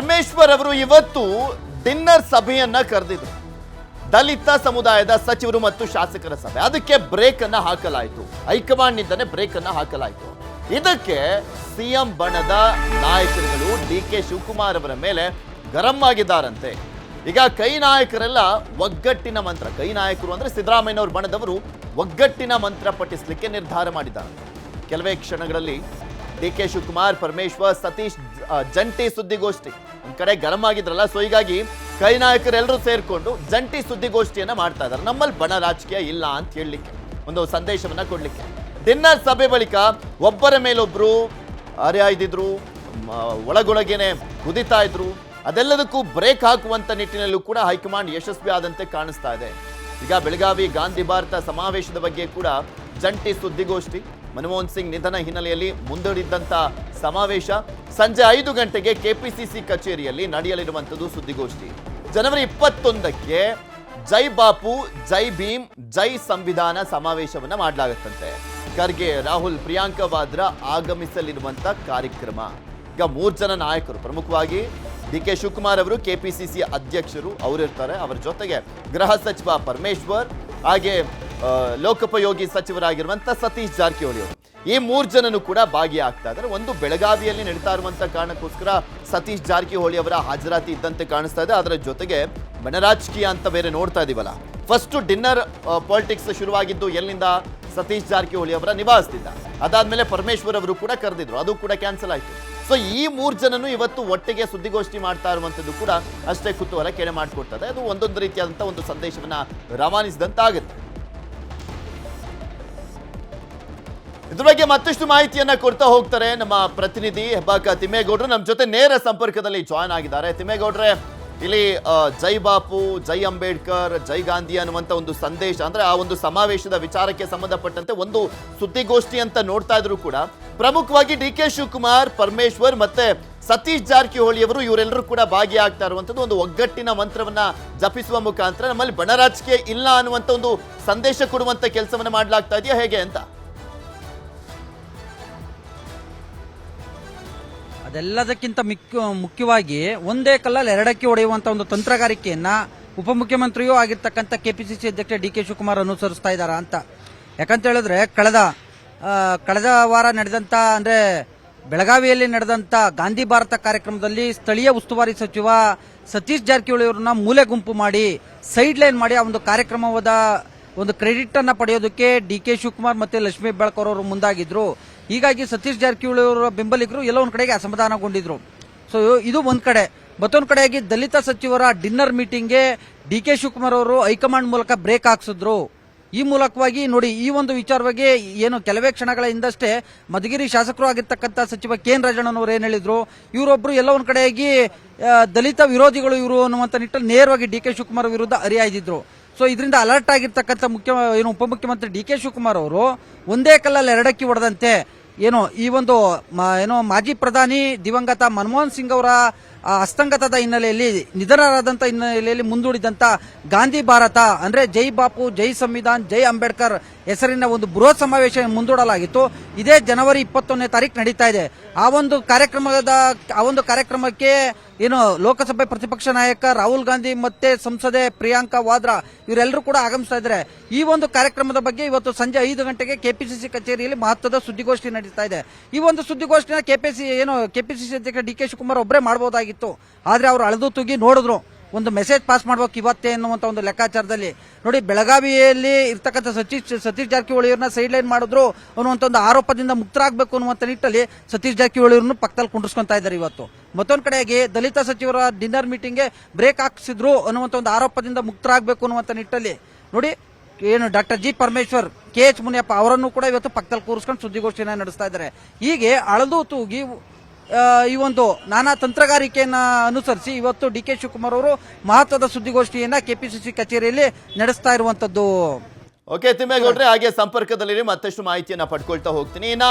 ಪರಮೇಶ್ವರ್ ಅವರು ಇವತ್ತು ಡಿನ್ನರ್ ಸಭೆಯನ್ನ ಕರೆದಿದ್ರು. ದಲಿತ ಸಮುದಾಯದ ಸಚಿವರು ಮತ್ತು ಶಾಸಕರ ಸಭೆ. ಅದಕ್ಕೆ ಬ್ರೇಕ್ ಅನ್ನ ಹಾಕಲಾಯಿತು. ಹೈಕಮಾಂಡ್ ನಿಂದನೆ ಬ್ರೇಕ್ ಅನ್ನ ಹಾಕಲಾಯಿತು. ಇದಕ್ಕೆ ಸಿಎಂ ಬಣದ ನಾಯಕರುಗಳು ಡಿ ಕೆ ಶಿವಕುಮಾರ್ ಅವರ ಮೇಲೆ ಗರಂ ಆಗಿದ್ದಾರಂತೆ. ಈಗ ಕೈ ನಾಯಕರೆಲ್ಲ ಒಗ್ಗಟ್ಟಿನ ಮಂತ್ರ. ಕೈ ನಾಯಕರು ಅಂದ್ರೆ ಸಿದ್ದರಾಮಯ್ಯನವ್ರ ಬಣದವರು ಒಗ್ಗಟ್ಟಿನ ಮಂತ್ರ ಪಠಿಸಲಿಕ್ಕೆ ನಿರ್ಧಾರ ಮಾಡಿದ್ದಾರೆ. ಕೆಲವೇ ಕ್ಷಣಗಳಲ್ಲಿ ಡಿ ಕೆ ಶಿವಕುಮಾರ್, ಪರಮೇಶ್ವರ್, ಸತೀಶ್ ಜಂಟಿ ಸುದ್ದಿಗೋಷ್ಠಿ. ಒಂದ್ ಕಡೆ ಗರಂ ಆಗಿದ್ರಲ್ಲ ಸೊ ಹೀಗಾಗಿ ಕೈ ನಾಯಕರೆಲ್ಲರೂ ಸೇರ್ಕೊಂಡು ಜಂಟಿ ಸುದ್ದಿಗೋಷ್ಠಿಯನ್ನ ಮಾಡ್ತಾ ಇದ್ದಾರೆ ನಮ್ಮಲ್ಲಿ ಬಣ ರಾಜಕೀಯ ಇಲ್ಲ ಅಂತ ಹೇಳಲಿಕ್ಕೆ, ಒಂದು ಸಂದೇಶವನ್ನ ಕೊಡ್ಲಿಕ್ಕೆ. ಡಿನ್ನರ್ ಸಭೆ ಬಳಿಕ ಒಬ್ಬರ ಮೇಲೊಬ್ರು ಅರೆಯಾಯ್ದಿದ್ರು ಒಳಗೊಳಗೇನೆ ಕುದಿತಾ ಇದ್ರು, ಅದೆಲ್ಲದಕ್ಕೂ ಬ್ರೇಕ್ ಹಾಕುವಂತ ನಿಟ್ಟಿನಲ್ಲೂ ಕೂಡ ಹೈಕಮಾಂಡ್ ಯಶಸ್ವಿ ಆದಂತೆ ಕಾಣಿಸ್ತಾ ಇದೆ. ಈಗ ಬೆಳಗಾವಿ, ಗಾಂಧಿ ಭಾರತ ಸಮಾವೇಶದ ಬಗ್ಗೆ ಕೂಡ ಜಂಟಿ ಸುದ್ದಿಗೋಷ್ಠಿ. ಮನಮೋಹನ್ ಸಿಂಗ್ ನಿಧನ ಹಿನ್ನೆಲೆಯಲ್ಲಿ ಮುಂದೂಡಿದ್ದಂಥ ಸಮಾವೇಶ. ಸಂಜೆ ಐದು ಗಂಟೆಗೆ ಕೆಪಿಸಿಸಿ ಕಚೇರಿಯಲ್ಲಿ ನಡೆಯಲಿರುವಂಥದ್ದು ಸುದ್ದಿಗೋಷ್ಠಿ. ಜನವರಿ ಇಪ್ಪತ್ತೊಂದಕ್ಕೆ ಜೈ ಬಾಪು, ಜೈ ಭೀಮ್, ಜೈ ಸಂವಿಧಾನ ಸಮಾವೇಶವನ್ನ ಮಾಡಲಾಗುತ್ತಂತೆ. ಖರ್ಗೆ, ರಾಹುಲ್, ಪ್ರಿಯಾಂಕಾ ವಾದ್ರಾ ಆಗಮಿಸಲಿರುವಂತ ಕಾರ್ಯಕ್ರಮ. ಈಗ ಮೂರು ಜನ ನಾಯಕರು ಪ್ರಮುಖವಾಗಿ ಡಿ ಕೆ ಶಿವಕುಮಾರ್ ಅವರು, ಕೆಪಿಸಿಸಿ ಅಧ್ಯಕ್ಷರು ಅವರಿರ್ತಾರೆ. ಅವರ ಜೊತೆಗೆ ಗೃಹ ಸಚಿವ ಪರಮೇಶ್ವರ್, ಹಾಗೆ ಲೋಕೋಪಯೋಗಿ ಸಚಿವರಾಗಿರುವಂತ ಸತೀಶ್ ಜಾರಕಿಹೊಳಿ ಅವರು. ಈ ಮೂರ್ ಜನನು ಕೂಡ ಭಾಗಿಯಾಗ್ತಾ ಇದ್ದಾರೆ. ಒಂದು ಬೆಳಗಾವಿಯಲ್ಲಿ ನಡೀತಾ ಇರುವಂತ ಕಾರಣಕ್ಕೋಸ್ಕರ ಸತೀಶ್ ಜಾರಕಿಹೊಳಿ ಅವರ ಹಾಜರಾತಿ ಇದ್ದಂತೆ ಕಾಣಿಸ್ತಾ ಇದೆ. ಅದರ ಜೊತೆಗೆ ಬಣರಾಜಕೀಯ ಅಂತ ಬೇರೆ ನೋಡ್ತಾ ಇದೀವಲ್ಲ. ಫಸ್ಟ್ ಡಿನ್ನರ್ ಪಾಲಿಟಿಕ್ಸ್ ಶುರುವಾಗಿದ್ದು ಎಲ್ಲಿಂದ ಸತೀಶ್ ಜಾರಕಿಹೊಳಿ ಅವರ ನಿವಾಸದಿಂದ. ಅದಾದ್ಮೇಲೆ ಪರಮೇಶ್ವರ್ ಅವರು ಕೂಡ ಕರೆದಿದ್ರು. ಅದು ಕೂಡ ಕ್ಯಾನ್ಸಲ್ ಆಯ್ತು. ಸೊ ಈ ಮೂರ್ ಜನನು ಇವತ್ತು ಒಟ್ಟಿಗೆ ಸುದ್ದಿಗೋಷ್ಠಿ ಮಾಡ್ತಾ ಇರುವಂತದ್ದು ಕೂಡ ಅಷ್ಟೇ ಕುತೂಹಲ ಕೇಳಿ ಮಾಡಿಕೊಡ್ತದೆ ಅದು ಒಂದೊಂದು ರೀತಿಯಾದಂಥ ಒಂದು ಸಂದೇಶವನ್ನ ರವಾನಿಸಿದಂತಾಗುತ್ತೆ. ಇದ್ರ ಬಗ್ಗೆ ಮತ್ತಷ್ಟು ಮಾಹಿತಿಯನ್ನ ಕೊಡ್ತಾ ಹೋಗ್ತಾರೆ ನಮ್ಮ ಪ್ರತಿನಿಧಿ ಹೆಬ್ಬಾಕ ತಿಮ್ಮೇಗೌಡರು. ನಮ್ಮ ಜೊತೆ ನೇರ ಸಂಪರ್ಕದಲ್ಲಿ ಜಾಯ್ನ್ ಆಗಿದ್ದಾರೆ. ತಿಮ್ಮೇಗೌಡ್ರೆ, ಇಲ್ಲಿ ಜೈ ಬಾಪು, ಜೈ ಅಂಬೇಡ್ಕರ್, ಜೈ ಗಾಂಧಿ ಅನ್ನುವಂತ ಒಂದು ಸಂದೇಶ, ಅಂದ್ರೆ ಆ ಒಂದು ಸಮಾವೇಶದ ವಿಚಾರಕ್ಕೆ ಸಂಬಂಧಪಟ್ಟಂತೆ ಒಂದು ಸುದ್ದಿಗೋಷ್ಠಿ ಅಂತ ನೋಡ್ತಾ ಇದ್ರು ಕೂಡ ಪ್ರಮುಖವಾಗಿ ಡಿ ಕೆ ಶಿವಕುಮಾರ್, ಪರಮೇಶ್ವರ್ ಮತ್ತೆ ಸತೀಶ್ ಜಾರಕಿಹೊಳಿ ಅವರು ಇವರೆಲ್ಲರೂ ಕೂಡ ಭಾಗಿಯಾಗ್ತಾ ಇರುವಂಥದ್ದು ಒಂದು ಒಗ್ಗಟ್ಟಿನ ಮಂತ್ರವನ್ನ ಜಪಿಸುವ ಮುಖಾಂತರ ನಮ್ಮಲ್ಲಿ ಬಣರಾಜಕೀಯ ಇಲ್ಲ ಅನ್ನುವಂತ ಒಂದು ಸಂದೇಶ ಕೊಡುವಂತ ಕೆಲಸವನ್ನ ಮಾಡಲಾಗ್ತಾ ಇದೆಯಾ? ಹೇಗೆ ಅಂತ? ಅದೆಲ್ಲದಕ್ಕಿಂತ ಮುಖ್ಯ ಮುಖ್ಯವಾಗಿ ಒಂದೇ ಕಲ್ಲಲ್ಲಿ ಎರಡಕ್ಕೆ ಹೊಡೆಯುವಂತ ಒಂದು ತಂತ್ರಗಾರಿಕೆಯನ್ನ ಉಪಮುಖ್ಯಮಂತ್ರಿಯೂ ಆಗಿರ್ತಕ್ಕಂಥ ಕೆಪಿಸಿಸಿ ಅಧ್ಯಕ್ಷ ಡಿ ಕೆ ಶಿವಕುಮಾರ್ ಅನುಸರಿಸ್ತಾ ಇದ್ದಾರಾ ಅಂತ. ಯಾಕಂತ ಹೇಳಿದ್ರೆ ಕಳೆದ ಕಳೆದ ವಾರ ನಡೆದಂತ, ಅಂದ್ರೆ ಬೆಳಗಾವಿಯಲ್ಲಿ ನಡೆದಂತ ಗಾಂಧಿ ಭಾರತ ಕಾರ್ಯಕ್ರಮದಲ್ಲಿ ಸ್ಥಳೀಯ ಉಸ್ತುವಾರಿ ಸಚಿವ ಸತೀಶ್ ಜಾರಕಿಹೊಳಿ ಅವರನ್ನ ಮೂಲೆ ಗುಂಪು ಮಾಡಿ, ಸೈಡ್ ಲೈನ್ ಮಾಡಿ ಆ ಒಂದು ಕಾರ್ಯಕ್ರಮದ ಒಂದು ಕ್ರೆಡಿಟ್ ಅನ್ನ ಪಡೆಯೋದಕ್ಕೆ ಡಿ ಕೆ ಶಿವಕುಮಾರ್ ಮತ್ತೆ ಲಕ್ಷ್ಮೀ ಬೆಳಕರ್ ಅವರು ಮುಂದಾಗಿದ್ರು. ಹೀಗಾಗಿ ಸತೀಶ್ ಜಾರಕಿಹೊಳಿ ಅವರ ಬೆಂಬಲಿಗರು ಎಲ್ಲ ಒಂದು ಕಡೆಗೆ ಅಸಮಾಧಾನಗೊಂಡಿದ್ರು. ಸೊ ಇದು ಒಂದ್ ಕಡೆ. ಮತ್ತೊಂದು ಕಡೆಯಾಗಿ ದಲಿತ ಸಚಿವರ ಡಿನ್ನರ್ ಮೀಟಿಂಗ್ಗೆ ಡಿ ಕೆ ಶಿವಕುಮಾರ್ ಅವರು ಹೈಕಮಾಂಡ್ ಮೂಲಕ ಬ್ರೇಕ್ ಹಾಕ್ಸಿದ್ರು. ಈ ಮೂಲಕವಾಗಿ ನೋಡಿ, ಈ ಒಂದು ವಿಚಾರವಾಗಿ ಏನು ಕೆಲವೇ ಕ್ಷಣಗಳ ಹಿಂದಷ್ಟೇ ಮಧುಗಿರಿ ಶಾಸಕರು ಆಗಿರ್ತಕ್ಕಂಥ ಸಚಿವ ಕೆ ಎನ್ ರಾಜಣ್ಣನವರು ಏನ್ ಹೇಳಿದ್ರು? ಇವರೊಬ್ರು ಎಲ್ಲ ಒಂದ್ ಕಡೆಯಾಗಿ ದಲಿತ ವಿರೋಧಿಗಳು ಇವರು ಅನ್ನುವಂತ ನಿಟ್ಟಲ್ಲಿ ನೇರವಾಗಿ ಡಿ ಕೆ ಶಿವಕುಮಾರ್ ವಿರುದ್ಧ ಹರಿಹಾಯ್ದಿದ್ರು ಸೊ ಇದರಿಂದ ಅಲರ್ಟ್ ಆಗಿರ್ತಕ್ಕಂಥ ಮುಖ್ಯ, ಏನು ಉಪಮುಖ್ಯಮಂತ್ರಿ ಡಿ ಕೆ ಶಿವಕುಮಾರ್ ಅವರು ಒಂದೇ ಕಲ್ಲಲ್ಲಿ ಎರಡಕ್ಕಿ ಹೊಡೆದಂತೆ ಏನು ಈ ಒಂದು ಏನು ಮಾಜಿ ಪ್ರಧಾನಿ ದಿವಂಗತ ಮನಮೋಹನ್ ಸಿಂಗ್ ಅವರ ಹಸ್ತಂಗತದ ಹಿನ್ನೆಲೆಯಲ್ಲಿ ನಿಧನರಾದಂಥ ಹಿನ್ನೆಲೆಯಲ್ಲಿ ಮುಂದೂಡಿದಂಥ ಗಾಂಧಿ ಭಾರತ, ಅಂದ್ರೆ ಜೈ ಬಾಪು, ಜೈ ಸಂವಿಧಾನ್, ಜೈ ಅಂಬೇಡ್ಕರ್ ಹೆಸರಿನ ಒಂದು ಬೃಹತ್ ಸಮಾವೇಶ ಮುಂದೂಡಲಾಗಿತ್ತು. ಇದೇ ಜನವರಿ ಇಪ್ಪತ್ತೊಂದನೇ ತಾರೀಕು ನಡೀತಾ ಇದೆ. ಆ ಒಂದು ಕಾರ್ಯಕ್ರಮದ, ಆ ಒಂದು ಕಾರ್ಯಕ್ರಮಕ್ಕೆ ಏನು ಲೋಕಸಭೆ ಪ್ರತಿಪಕ್ಷ ನಾಯಕ ರಾಹುಲ್ ಗಾಂಧಿ ಮತ್ತೆ ಸಂಸದೆ ಪ್ರಿಯಾಂಕಾ ವಾದ್ರಾ ಇವರೆಲ್ಲರೂ ಕೂಡ ಆಗಮಿಸ್ತಾ ಇದ್ದಾರೆ. ಈ ಒಂದು ಕಾರ್ಯಕ್ರಮದ ಬಗ್ಗೆ ಇವತ್ತು ಸಂಜೆ ಐದು ಗಂಟೆಗೆ ಕೆಪಿಸಿಸಿ ಕಚೇರಿಯಲ್ಲಿ ಮಹತ್ವದ ಸುದ್ದಿಗೋಷ್ಠಿ ನಡೀತಾ ಇದೆ. ಈ ಒಂದು ಸುದ್ದಿಗೋಷ್ಠಿನ ಕೆಪಿಸಿ, ಏನು ಕೆಪಿಸಿಸಿ ಅಧ್ಯಕ್ಷ ಡಿ ಕೆ ಶಿವಕುಮಾರ್ ಒಬ್ಬರೇ ಮಾಡಬಹುದಾಗಿತ್ತು ಆದರೆ ಅವರು ಅಳೆದು ತೂಗಿ ನೋಡಿದ್ರು. ಒಂದು ಮೆಸೇಜ್ ಪಾಸ್ ಮಾಡ್ಬೇಕು ಇವತ್ತೇ ಅನ್ನುವಂತ ಒಂದು ಲೆಕ್ಕಾಚಾರದಲ್ಲಿ. ನೋಡಿ, ಬೆಳಗಾವಿಯಲ್ಲಿ ಇರ್ತಕ್ಕಂಥ ಸತೀಶ್ ಸತೀಶ್ ಜಾರಕಿಹೊಳಿಯವ್ರನ್ನ ಸೈಡ್ ಲೈನ್ ಮಾಡಿದ್ರು ಅನ್ನುವಂಥ ಒಂದು ಆರೋಪದಿಂದ ಮುಕ್ತರಾಗಬೇಕು ಅನ್ನುವಂಥ ನಿಟ್ಟಲ್ಲಿ ಸತೀಶ್ ಜಾರಕಿಹೊಳಿಯವ್ರನ್ನ ಪಕ್ಕದಲ್ಲಿ ಕುಂಡಿಸ್ಕೊತಾ ಇದ್ದಾರೆ ಇವತ್ತು. ಮತ್ತೊಂದು ಕಡೆಗೆ ದಲಿತ ಸಚಿವರ ಡಿನ್ನರ್ ಮೀಟಿಂಗ್ಗೆ ಬ್ರೇಕ್ ಹಾಕ್ಸಿದ್ರು ಅನ್ನುವಂಥ ಒಂದು ಆರೋಪದಿಂದ ಮುಕ್ತರಾಗಬೇಕು ಅನ್ನುವಂಥ ನಿಟ್ಟಲ್ಲಿ. ನೋಡಿ, ಏನು doctor G Parameshwar, K H Muniyappa ಅವರನ್ನು ಕೂಡ ಇವತ್ತು ಪಕ್ಕದಲ್ಲಿ ಕೂರಿಸ್ಕೊಂಡು ಸುದ್ದಿಗೋಷ್ಠಿನ ನಡೆಸ್ತಾ ಇದ್ದಾರೆ. ಹೀಗೆ ಅಳದು ತೂಗಿ ಈ ಒಂದು ನಾನಾ ತಂತ್ರಗಾರಿಕೆಯನ್ನ ಅನುಸರಿಸಿ ಇವತ್ತು ಡಿ ಕೆ ಶಿವಕುಮಾರ್ ಅವರು ಮಹತ್ವದ ಸುದ್ದಿಗೋಷ್ಠಿಯನ್ನ ಕೆಪಿಸಿಸಿ ಕಚೇರಿಯಲ್ಲಿ ನಡೆಸ್ತಾ ಇರುವಂತದ್ದು. ಓಕೆ ತಿಮ್ಮೇಗೌಡ್ರೆ, ಹಾಗೆ ಸಂಪರ್ಕದಲ್ಲಿ ಮತ್ತಷ್ಟು ಮಾಹಿತಿಯನ್ನ ಪಡ್ಕೊಳ್ತಾ ಹೋಗ್ತೀನಿ. ಇನ್ನ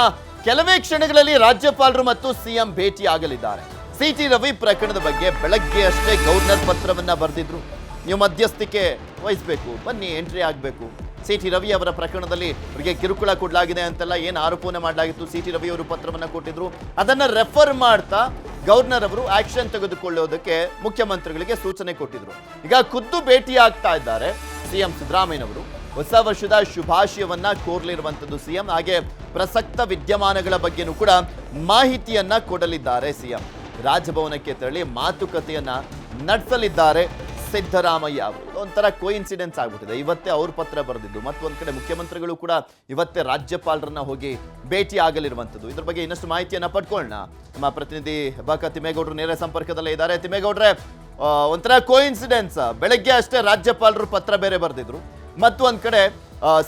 ಕೆಲವೇ ಕ್ಷಣಗಳಲ್ಲಿ ರಾಜ್ಯಪಾಲರು ಮತ್ತು ಸಿಎಂ ಭೇಟಿ ಆಗಲಿದ್ದಾರೆ ಸಿಟಿ ರವಿ ಪ್ರಕರಣದ ಬಗ್ಗೆ ಬೆಳಗ್ಗೆ ಅಷ್ಟೇ ಗವರ್ನರ್ ಪತ್ರವನ್ನ ಬರೆದಿದ್ರು. ನೀವು ಮಧ್ಯಸ್ಥಿಕೆ ವಹಿಸಬೇಕು, ಬನ್ನಿ ಎಂಟ್ರಿ ಆಗಬೇಕು. ಸಿ ಟಿ ರವಿ ಅವರ ಪ್ರಕರಣದಲ್ಲಿ ಅವರಿಗೆ ಕಿರುಕುಳ ಕೊಡಲಾಗಿದೆ ಅಂತೆಲ್ಲ ಏನು ಆರೋಪನೆ ಮಾಡಲಾಗಿತ್ತು? ಸಿ ಟಿ ರವಿ ಅವರು ಪತ್ರವನ್ನು ಕೊಟ್ಟಿದ್ರು. ಅದನ್ನು ರೆಫರ್ ಮಾಡ್ತಾ ಗವರ್ನರ್ ಅವರು ಆಕ್ಷನ್ ತೆಗೆದುಕೊಳ್ಳೋದಕ್ಕೆ ಮುಖ್ಯಮಂತ್ರಿಗಳಿಗೆ ಸೂಚನೆ ಕೊಟ್ಟಿದ್ರು. ಈಗ ಖುದ್ದು ಭೇಟಿ ಆಗ್ತಾ ಇದ್ದಾರೆ ಸಿಎಂ ಸಿದ್ದರಾಮಯ್ಯನವರು. ಹೊಸ ವರ್ಷದ ಶುಭಾಶಯವನ್ನ ಕೋರ್ಲಿರುವಂತದ್ದು ಸಿಎಂ ಹಾಗೆ ಪ್ರಸಕ್ತ ವಿದ್ಯಮಾನಗಳ ಬಗ್ಗೆನೂ ಕೂಡ ಮಾಹಿತಿಯನ್ನ ಕೊಡಲಿದ್ದಾರೆ ಸಿಎಂ ರಾಜಭವನಕ್ಕೆ ತೆರಳಿ ಮಾತುಕತೆಯನ್ನ ನಡೆಸಲಿದ್ದಾರೆ ಸಿದ್ದರಾಮಯ್ಯ ಅವರು. ಒಂಥರ ಕೋಇನ್ಸಿಡೆನ್ಸ್ ಆಗ್ಬಿಟ್ಟಿದೆ. ಇವತ್ತೇ ಅವ್ರ ಪತ್ರ ಬರೆದಿದ್ದು. ಮತ್ತೊಂದು ಕಡೆ ಮುಖ್ಯಮಂತ್ರಿಗಳು ಕೂಡ ಇವತ್ತೇ ರಾಜ್ಯಪಾಲರನ್ನ ಹೋಗಿ ಭೇಟಿ ಆಗಲಿರುವಂಥದ್ದು. ಇದ್ರ ಬಗ್ಗೆ ಇನ್ನಷ್ಟು ಮಾಹಿತಿಯನ್ನ ಪಡ್ಕೊಳ್ಳೋಣ. ನಮ್ಮ ಪ್ರತಿನಿಧಿ ಬಾಕ ತಿಮ್ಮೇಗೌಡರು ನೇರ ಸಂಪರ್ಕದಲ್ಲೇ ಇದ್ದಾರೆ. ತಿಮ್ಮೇಗೌಡ್ರೆ ಒಂಥರ ಕೋಇನ್ಸಿಡೆನ್ಸ್ ಬೆಳಗ್ಗೆ ಅಷ್ಟೇ ರಾಜ್ಯಪಾಲರು ಪತ್ರ ಬೇರೆ ಬರೆದಿದ್ರು. ಮತ್ತು ಒಂದ್ ಕಡೆ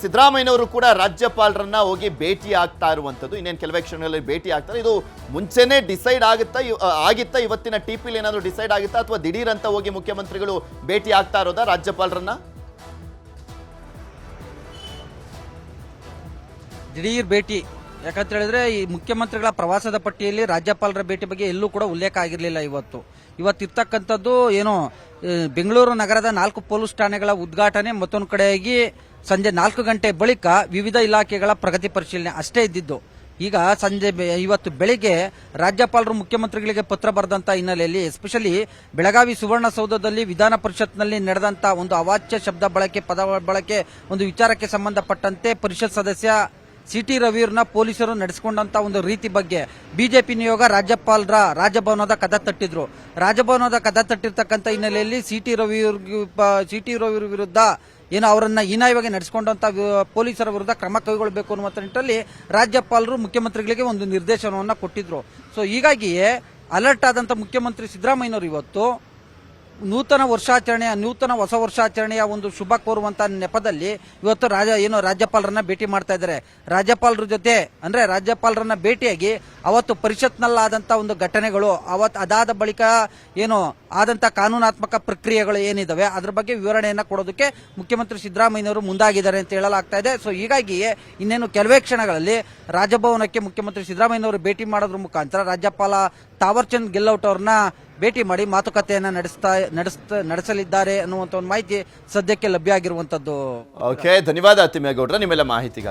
ಸಿದ್ದರಾಮಯ್ಯನವರು ಕೂಡ ರಾಜ್ಯಪಾಲರನ್ನ ಹೋಗಿ ಭೇಟಿ ಆಗ್ತಾ ಇರುವಂಥದ್ದು. ಇನ್ನೇನು ಕೆಲವೇ ಕ್ಷಣಗಳಲ್ಲಿ ಭೇಟಿ ಆಗ್ತಾರೆ. ಇದು ಮುಂಚೆನೇ ಡಿಸೈಡ್ ಆಗುತ್ತಾ ಆಗಿತ್ತಾ, ಇವತ್ತಿನ ಟಿ ಪಿಲಿ ಏನಾದರೂ ಡಿಸೈಡ್ ಆಗುತ್ತಾ, ಅಥವಾ ದಿಢೀರ್ ಅಂತ ಹೋಗಿ ಮುಖ್ಯಮಂತ್ರಿಗಳು ಭೇಟಿ ಆಗ್ತಾ ಇರೋದಾ ರಾಜ್ಯಪಾಲರನ್ನ? ದಿಢೀರ್ ಭೇಟಿ ಯಾಕಂತ ಹೇಳಿದ್ರೆ ಈ ಮುಖ್ಯಮಂತ್ರಿಗಳ ಪ್ರವಾಸದ ಪಟ್ಟಿಯಲ್ಲಿ ರಾಜ್ಯಪಾಲರ ಭೇಟಿ ಬಗ್ಗೆ ಎಲ್ಲೂ ಕೂಡ ಉಲ್ಲೇಖ ಆಗಿರಲಿಲ್ಲ ಇವತ್ತು. ಇವತ್ತಿರ್ತಕ್ಕಂಥದ್ದು ಏನೋ ಬೆಂಗಳೂರು ನಗರದ ನಾಲ್ಕು ಪೊಲೀಸ್ ಠಾಣೆಗಳ ಉದ್ಘಾಟನೆ ಮತ್ತೊಂದು ಕಡೆಯಾಗಿ ಸಂಜೆ ನಾಲ್ಕು ಗಂಟೆ ಬಳಿಕ ವಿವಿಧ ಇಲಾಖೆಗಳ ಪ್ರಗತಿ ಪರಿಶೀಲನೆ ಅಷ್ಟೇ ಇದ್ದಿದ್ದು. ಈಗ ಸಂಜೆ ಇವತ್ತು ಬೆಳಿಗ್ಗೆ ರಾಜ್ಯಪಾಲರು ಮುಖ್ಯಮಂತ್ರಿಗಳಿಗೆ ಪತ್ರ ಬರೆದಂತ ಹಿನ್ನೆಲೆಯಲ್ಲಿ ಎಸ್ಪೆಷಲಿ ಬೆಳಗಾವಿ ಸುವರ್ಣಸೌಧದಲ್ಲಿ ವಿಧಾನ ಪರಿಷತ್ನಲ್ಲಿ ನಡೆದಂತ ಒಂದು ಅವಾಚ್ಯ ಶಬ್ದ ಬಳಕೆ, ಪದ ಬಳಕೆ ಒಂದು ವಿಚಾರಕ್ಕೆ ಸಂಬಂಧಪಟ್ಟಂತೆ ಪರಿಷತ್ ಸದಸ್ಯ ಸಿಟಿ ರವಿಯವ್ರನ್ನ ಪೊಲೀಸರು ನಡೆಸಿಕೊಂಡಂತ ಒಂದು ರೀತಿ ಬಗ್ಗೆ ಬಿಜೆಪಿ ನಿಯೋಗ ರಾಜ್ಯಪಾಲರ ರಾಜಭವನದ ಕದ ತಟ್ಟಿದ್ರು. ರಾಜಭವನದ ಕದ ತಟ್ಟಿರ್ತಕ್ಕಂಥ ಹಿನ್ನೆಲೆಯಲ್ಲಿ C C T Ravi C T Ravi ವಿರುದ್ಧ ಏನು ಅವರನ್ನ ಹೀನಾಯವಾಗಿ ನಡೆಸಿಕೊಂಡಂತ ಪೊಲೀಸರ ವಿರುದ್ಧ ಕ್ರಮ ಕೈಗೊಳ್ಳಬೇಕು ಅನ್ನುವಂಥ ನಿಟ್ಟಲ್ಲಿ ರಾಜ್ಯಪಾಲರು ಮುಖ್ಯಮಂತ್ರಿಗಳಿಗೆ ಒಂದು ನಿರ್ದೇಶನವನ್ನು ಕೊಟ್ಟಿದ್ರು. ಸೊ ಹೀಗಾಗಿಯೇ ಅಲರ್ಟ್ ಆದಂತ ಮುಖ್ಯಮಂತ್ರಿ ಸಿದ್ದರಾಮಯ್ಯನವರು ಇವತ್ತು ನೂತನ ವರ್ಷಾಚರಣೆಯ, ನೂತನ ಹೊಸ ವರ್ಷಾಚರಣೆಯ ಒಂದು ಶುಭ ಕೋರುವಂತ ನೆಪದಲ್ಲಿ ಇವತ್ತು ರಾಜ, ಏನು ರಾಜ್ಯಪಾಲರನ್ನ ಭೇಟಿ ಮಾಡ್ತಾ ಇದ್ದಾರೆ. ರಾಜ್ಯಪಾಲರ ಜೊತೆ, ಅಂದ್ರೆ ರಾಜ್ಯಪಾಲರನ್ನ ಭೇಟಿಯಾಗಿ ಅವತ್ತು ಪರಿಷತ್ನಲ್ಲಾದಂತ ಒಂದು ಘಟನೆಗಳು ಅವತ್ತು ಅದಾದ ಬಳಿಕ ಏನು ಆದಂತ ಕಾನೂನಾತ್ಮಕ ಪ್ರಕ್ರಿಯೆಗಳು ಏನಿದಾವೆ, ಅದ್ರ ಬಗ್ಗೆ ವಿವರಣೆಯನ್ನ ಕೊಡೋದಕ್ಕೆ ಮುಖ್ಯಮಂತ್ರಿ ಸಿದ್ದರಾಮಯ್ಯನವರು ಮುಂದಾಗಿದ್ದಾರೆ ಅಂತ ಹೇಳಲಾಗ್ತಾ ಇದೆ. ಸೊ ಹೀಗಾಗಿಯೇ ಇನ್ನೇನು ಕೆಲವೇ ಕ್ಷಣಗಳಲ್ಲಿ ರಾಜಭವನಕ್ಕೆ ಮುಖ್ಯಮಂತ್ರಿ ಸಿದ್ದರಾಮಯ್ಯನವರು ಭೇಟಿ ಮಾಡೋದ್ರ ಮುಖಾಂತರ ರಾಜ್ಯಪಾಲ ತಾವರ್ಚಂದ್ ಗೆಲ್ಲೌಟ್ ಅವ್ರನ್ನ ಭೇಟಿ ಮಾಡಿ ಮಾತುಕತೆಯನ್ನ ನಡೆಸ್ತಾ ನಡೆಸ್ತಾ, ನಡೆಸಲಿದ್ದಾರೆ ಅನ್ನುವಂತ ಒಂದು ಮಾಹಿತಿ ಸದ್ಯಕ್ಕೆ ಲಭ್ಯ ಆಗಿರುವಂತದ್ದು. ಓಕೆ ಧನ್ಯವಾದ ತಿಮ್ಮೇಗೌಡ್ರ ನಿಮ್ಮೆಲ್ಲ ಮಾಹಿತಿಗಾಗಿ.